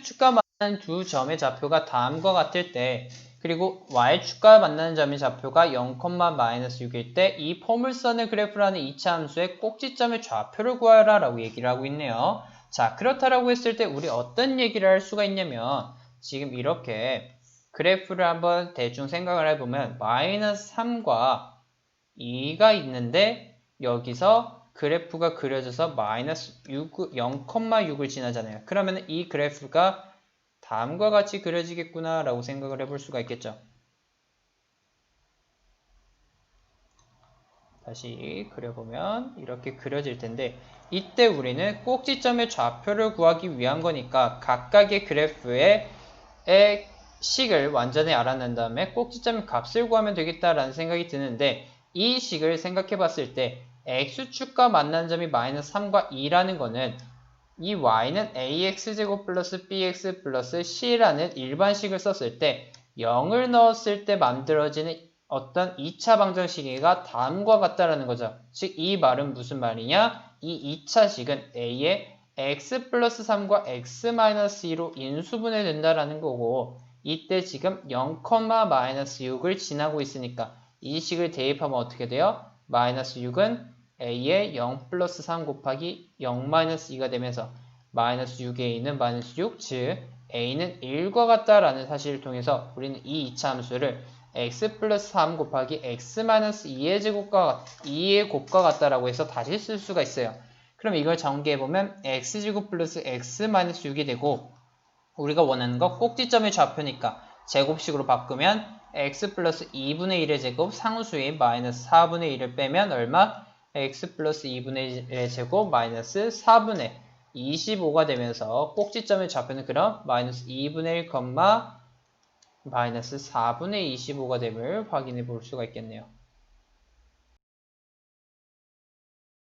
X축과 만나는 두 점의 좌표가 다음과 같을 때 그리고 Y축과 만나는 점의 좌표가 0,-6일 때 이 포물선을 그래프라는 2차 함수의 꼭지점의 좌표를 구하라 라고 얘기를 하고 있네요. 자 그렇다라고 했을 때 우리 어떤 얘기를 할 수가 있냐면 지금 이렇게 그래프를 한번 대충 생각을 해보면 마이너스 3과 2가 있는데 여기서 그래프가 그려져서 마이너스 6, 0,6을 지나잖아요. 그러면 이 그래프가 다음과 같이 그려지겠구나 라고 생각을 해볼 수가 있겠죠. 다시 그려보면 이렇게 그려질 텐데 이때 우리는 꼭지점의 좌표를 구하기 위한 거니까 각각의 그래프의 의 식을 완전히 알아낸 다음에 꼭지점의 값을 구하면 되겠다라는 생각이 드는데 이 식을 생각해 봤을 때 x축과 만나는 점이 마이너스 3과 2라는 거는 이 y는 ax제곱 플러스 bx 플러스 c라는 일반식을 썼을 때 0을 넣었을 때 만들어지는 어떤 2차 방정식이가 다음과 같다라는 거죠. 즉 이 말은 무슨 말이냐? 이 2차식은 a의 x 플러스 3과 x 마이너스 2로 인수분해 된다라는 거고 이때 지금 0, 마이너스 6을 지나고 있으니까 이 식을 대입하면 어떻게 돼요? 마이너스 6은 a의 0 플러스 3 곱하기 0 마이너스 2가 되면서 마이너스 6의 a는 마이너스 6, 즉 a는 1과 같다라는 사실을 통해서 우리는 이 2차 함수를 x 플러스 3 곱하기 x 마이너스 2의 제곱과 2의 곱과 같다라고 해서 다시 쓸 수가 있어요. 그럼 이걸 전개해보면 x제곱 플러스 x 마이너스 6이 되고 우리가 원하는 거 꼭지점의 좌표니까 제곱식으로 바꾸면 x 플러스 2분의 1의 제곱 상수인 마이너스 4분의 1을 빼면 얼마? X 플러스 2분의 1의 제곱 마이너스 4분의 25가 되면서 꼭지점의 좌표는 그럼 마이너스 2분의 1, 마이너스 4분의 25가 됨을 확인해 볼 수가 있겠네요.